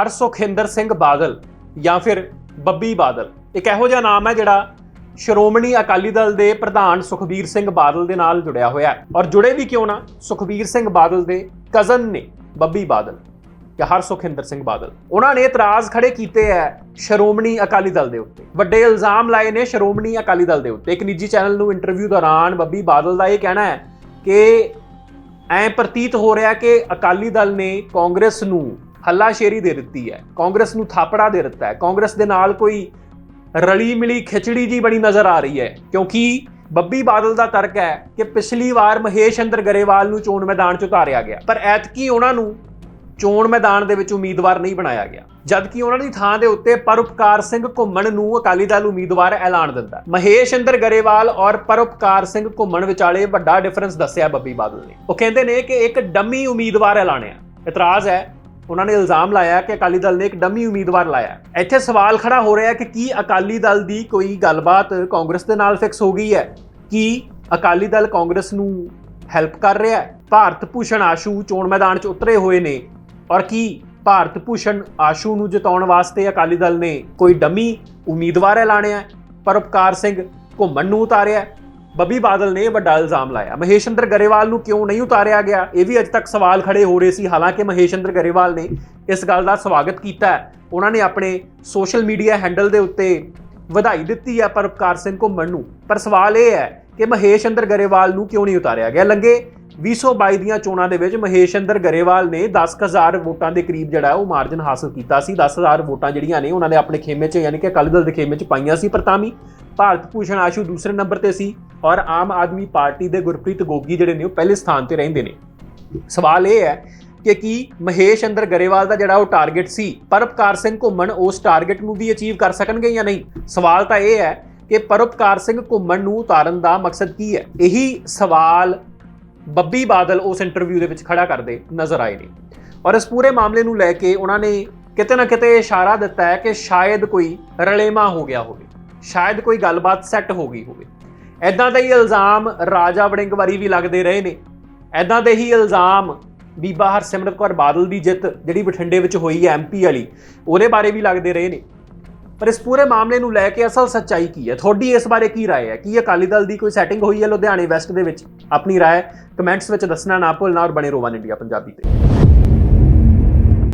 ਹਰਸੁਖਿੰਦਰ ਸਿੰਘ ਬਾਦਲ ਜਾਂ ਫਿਰ ਬੱਬੀ ਬਾਦਲ। ਇੱਕ ਇਹੋ ਜਿਹਾ ਨਾਮ ਹੈ ਜਿਹੜਾ ਸ਼੍ਰੋਮਣੀ ਅਕਾਲੀ ਦਲ ਦੇ ਪ੍ਰਧਾਨ ਸੁਖਬੀਰ ਸਿੰਘ ਬਾਦਲ ਦੇ ਨਾਲ ਜੁੜਿਆ ਹੋਇਆ ਹੈ। ਔਰ ਜੁੜੇ ਵੀ ਕਿਉਂ ਨਾ? ਸੁਖਬੀਰ ਸਿੰਘ ਬਾਦਲ ਦੇ ਕਜ਼ਨ ਨੇ ਬੱਬੀ ਬਾਦਲ ਜਾਂ ਹਰਸੁਖਿੰਦਰ ਸਿੰਘ ਬਾਦਲ। ਉਹਨਾਂ ਨੇ ਇਤਰਾਜ਼ ਖੜੇ ਕੀਤੇ ਹੈ ਸ਼੍ਰੋਮਣੀ ਅਕਾਲੀ ਦਲ ਦੇ ਉੱਤੇ। ਵੱਡੇ ਇਲਜ਼ਾਮ ਲਾਏ ਨੇ ਸ਼੍ਰੋਮਣੀ ਅਕਾਲੀ ਦਲ ਦੇ ਉੱਤੇ। ਇੱਕ ਨਿੱਜੀ ਚੈਨਲ ਨੂੰ ਇੰਟਰਵਿਊ ਦੌਰਾਨ ਬੱਬੀ ਬਾਦਲ ਦਾ ਇਹ ਕਹਿਣਾ ਹੈ ਕਿ ਐ ਪ੍ਰਤੀਤ ਹੋ ਰਿਹਾ ਕਿ ਅਕਾਲੀ ਦਲ ਨੇ ਕਾਂਗਰਸ ਨੂੰ ਹੱਲਾਸ਼ੇਰੀ ਦੇ ਦਿੱਤੀ ਹੈ, ਕਾਂਗਰਸ ਨੂੰ ਥਾਪੜਾ ਦੇ ਦਿੱਤਾ ਹੈ। ਕਾਂਗਰਸ ਦੇ ਨਾਲ ਕੋਈ ਰਲੀ ਮਿਲੀ ਖਿਚੜੀ ਜੀ ਬਣੀ ਨਜ਼ਰ ਆ ਰਹੀ ਹੈ, ਕਿਉਂਕਿ ਬੱਬੀ ਬਾਦਲ ਦਾ ਤਰਕ ਹੈ ਕਿ ਪਿਛਲੀ ਵਾਰ ਮਹੇਸ਼ ਅੰਦਰ ਗਰੇਵਾਲ ਨੂੰ ਚੋਣ ਮੈਦਾਨ 'ਚ ਉਤਾਰਿਆ ਗਿਆ। ਪਰ ਐਤਕੀ ਉਹਨਾਂ ਨੂੰ ਚੋਣ ਮੈਦਾਨ ਦੇ ਵਿੱਚ ਉਮੀਦਵਾਰ ਨਹੀਂ ਬਣਾਇਆ ਗਿਆ। ਜਦਕਿ ਉਹਨਾਂ ਦੀ ਥਾਂ ਦੇ ਉੱਤੇ ਪਰਉਪਕਾਰ ਸਿੰਘ ਘੁੰਮਣ ਨੂੰ ਅਕਾਲੀ ਦਲ ਉਮੀਦਵਾਰ ਐਲਾਨ ਦਿੰਦਾ ਮਹੇਸ਼ ਅੰਦਰ ਗਰੇਵਾਲ ਔਰ ਪਰਉਪਕਾਰ ਸਿੰਘ ਘੁੰਮਣ ਵਿਚਾਲੇ ਵੱਡਾ ਡਿਫਰੈਂਸ ਦੱਸਿਆ ਬੱਬੀ ਬਾਦਲ ਨੇ। ਉਹ ਕਹਿੰਦੇ ਨੇ ਕਿ ਇੱਕ ਡੰਮੀ ਉਮੀਦਵਾਰ ਐਲਾਨਿਆ ਇਤਰਾਜ਼ ਹੈ ਉਹਨਾਂ ਨੇ ਇਲਜ਼ਾਮ ਲਾਇਆ ਕਿ ਅਕਾਲੀ ਦਲ ਨੇ ਇੱਕ ਡੰਮੀ ਉਮੀਦਵਾਰ ਲਾਇਆ। ਇੱਥੇ ਸਵਾਲ ਖੜਾ ਹੋ ਰਿਹਾ ਕਿ ਕੀ ਅਕਾਲੀ ਦਲ ਦੀ ਕੋਈ ਗੱਲਬਾਤ ਕਾਂਗਰਸ ਦੇ ਨਾਲ ਫਿਕਸ ਹੋ ਗਈ ਹੈ? ਕੀ ਅਕਾਲੀ ਦਲ ਕਾਂਗਰਸ ਨੂੰ ਹੈਲਪ ਕਰ ਰਿਹਾ ਹੈ? ਭਾਰਤ ਭੂਸ਼ਣ ਆਸ਼ੂ ਚੋਣ ਮੈਦਾਨ 'ਚ ਉਤਰੇ ਹੋਏ ਨੇ ਔਰ ਕੀ ਭਾਰਤ ਭੂਸ਼ਣ ਆਸ਼ੂ ਨੂੰ ਜਿਤਾਉਣ ਵਾਸਤੇ ਅਕਾਲੀ ਦਲ ਨੇ ਕੋਈ ਡੰਮੀ ਉਮੀਦਵਾਰ ਐਲਾਣਿਆ ਹੈ? ਪਰਉਪਕਾਰ ਸਿੰਘ ਘੁੰਮਣ ਨੂੰ ਉਤਾਰਿਆ ਬੱਬੀ ਬਾਦਲ ਨੇ ਇਹ ਵੱਡਾ ਇਲਜ਼ਾਮ ਲਾਇਆ। ਮਹੇਸ਼ੰਦਰ ਗਰੇਵਾਲ ਨੂੰ ਕਿਉਂ ਨਹੀਂ ਉਤਾਰਿਆ ਗਿਆ? ਇਹ ਵੀ ਅਜੇ ਤੱਕ ਸਵਾਲ ਖੜੇ ਹੋ ਰਹੇ ਸੀ। ਹਾਲਾਂਕਿ ਮਹੇਸ਼ੰਦਰ ਗਰੇਵਾਲ ਨੇ ਇਸ ਗੱਲ ਦਾ ਸਵਾਗਤ ਕੀਤਾ ਉਹਨਾਂ ਨੇ ਆਪਣੇ ਸੋਸ਼ਲ ਮੀਡੀਆ ਹੈਂਡਲ ਦੇ ਉੱਤੇ ਵਧਾਈ ਦਿੱਤੀ ਹੈ ਪਰਉਪਕਾਰ ਸਿੰਘ ਘੁੰਮਣ ਨੂੰ। ਪਰ ਸਵਾਲ ਇਹ ਹੈ ਕਿ ਮਹੇਸ਼ੰਦਰ ਗਰੇਵਾਲ ਨੂੰ ਕਿਉਂ ਨਹੀਂ ਉਤਾਰਿਆ ਗਿਆ? ਲੰਗੇ 2022 ਦੀਆਂ ਚੋਣਾਂ ਦੇ ਵਿੱਚ ਮਹੇਸ਼ੰਦਰ ਗਰੇਵਾਲ ਨੇ 10000 ਵੋਟਾਂ ਦੇ ਕਰੀਬ ਜਿਹੜਾ ਉਹ ਮਾਰਜਨ ਹਾਸਲ ਕੀਤਾ ਸੀ। 10000 ਵੋਟਾਂ ਜਿਹੜੀਆਂ ਨੇ, ਉਹਨਾਂ ਨੇ ਆਪਣੇ ਖੇਮੇ 'ਚ, ਯਾਨੀ ਕਿ ਅਕਾਲੀ ਦਲ ਦੇ ਖੇਮੇ 'ਚ ਪਾਈਆਂ ਸੀ। ਪਰ ਤਾਂ ਵੀ ਭਾਰਤ ਭੂਸ਼ਣ ਆਸ਼ੂ ਦੂਸਰੇ ਨੰਬਰ ਤੇ ਸੀ ਔਰ ਆਮ ਆਦਮੀ ਪਾਰਟੀ ਦੇ ਗੁਰਪ੍ਰੀਤ ਗੋਗੀ ਜਿਹੜੇ ਨੇ ਉਹ ਪਹਿਲੇ ਸਥਾਨ ਤੇ ਰਹਿੰਦੇ ਨੇ। ਸਵਾਲ ਇਹ ਹੈ ਕਿ ਕੀ ਮਹੇਸ਼ ਅੰਦਰ ਗਰੇਵਾਲ ਦਾ ਜਿਹੜਾ ਉਹ ਟਾਰਗੇਟ ਸੀ, ਪਰਉਪਕਾਰ ਸਿੰਘ ਘੁੰਮਣ ਉਸ ਟਾਰਗੇਟ ਨੂੰ ਵੀ ਅਚੀਵ ਕਰ ਸਕਣਗੇ ਜਾਂ ਨਹੀਂ? ਸਵਾਲ ਤਾਂ ਇਹ ਹੈ ਕਿ ਪਰਉਪਕਾਰ ਸਿੰਘ ਘੁੰਮਣ ਨੂੰ ਉਤਾਰਨ ਦਾ ਮਕਸਦ ਕੀ ਹੈ? ਇਹੀ ਸਵਾਲ ਬੱਬੀ ਬਾਦਲ ਉਸ ਇੰਟਰਵਿਊ ਦੇ ਵਿੱਚ ਖੜਾ ਕਰਦੇ ਨਜ਼ਰ ਆਏ ਨੇ। ਔਰ ਇਸ ਪੂਰੇ ਮਾਮਲੇ ਨੂੰ ਲੈ ਕੇ ਉਹਨਾਂ ਨੇ ਕਿਤੇ ਨਾ ਕਿਤੇ ਇਸ਼ਾਰਾ ਦਿੱਤਾ ਹੈ ਕਿ ਸ਼ਾਇਦ ਕੋਈ ਰਲੇਮਾ ਹੋ ਗਿਆ ਹੋਵੇ। ਸ਼ਾਇਦ ਕੋਈ ਗੱਲਬਾਤ ਸੈੱਟ ਹੋ ਗਈ ਹੋਵੇ ਐਦਾਂ ਦੇ ਹੀ ਇਲਜ਼ਾਮ ਰਾਜਾ ਵੜਿੰਗ ਵਾਰੀ ਵੀ ਲੱਗਦੇ ਰਹੇ ਨੇ ਐਦਾਂ ਦੇ ਹੀ ਇਲਜ਼ਾਮ ਬੀਬਾ ਹਰਸਿਮਰਤ ਕੌਰ ਬਾਦਲ ਦੀ ਜਿੱਤ ਜਿਹੜੀ ਬਠਿੰਡੇ ਵਿੱਚ ਹੋਈ ਹੈ ਐਮਪੀ ਵਾਲੀ ਉਹਦੇ ਬਾਰੇ ਵੀ ਲੱਗਦੇ ਰਹੇ ਨੇ ਪਰ ਇਸ ਪੂਰੇ ਮਾਮਲੇ ਨੂੰ ਲੈ ਕੇ ਅਸਲ ਸੱਚਾਈ ਕੀ ਹੈ ਤੁਹਾਡੀ ਇਸ ਬਾਰੇ ਕੀ رائے ਹੈ ਕੀ ਅਕਾਲੀ ਦਲ ਦੀ ਕੋਈ ਸੈਟਿੰਗ ਹੋਈ ਹੈ ਲੁਧਿਆਣੇ ਵੈਸਟ ਦੇ ਵਿੱਚ ਆਪਣੀ رائے ਕਮੈਂਟਸ ਵਿੱਚ ਦੱਸਣਾ ਨਾ ਭੁੱਲਣਾ ਔਰ ਬਣੇ ਰੋਵਨ ਇੰਡੀਆ ਪੰਜਾਬੀ ਤੇ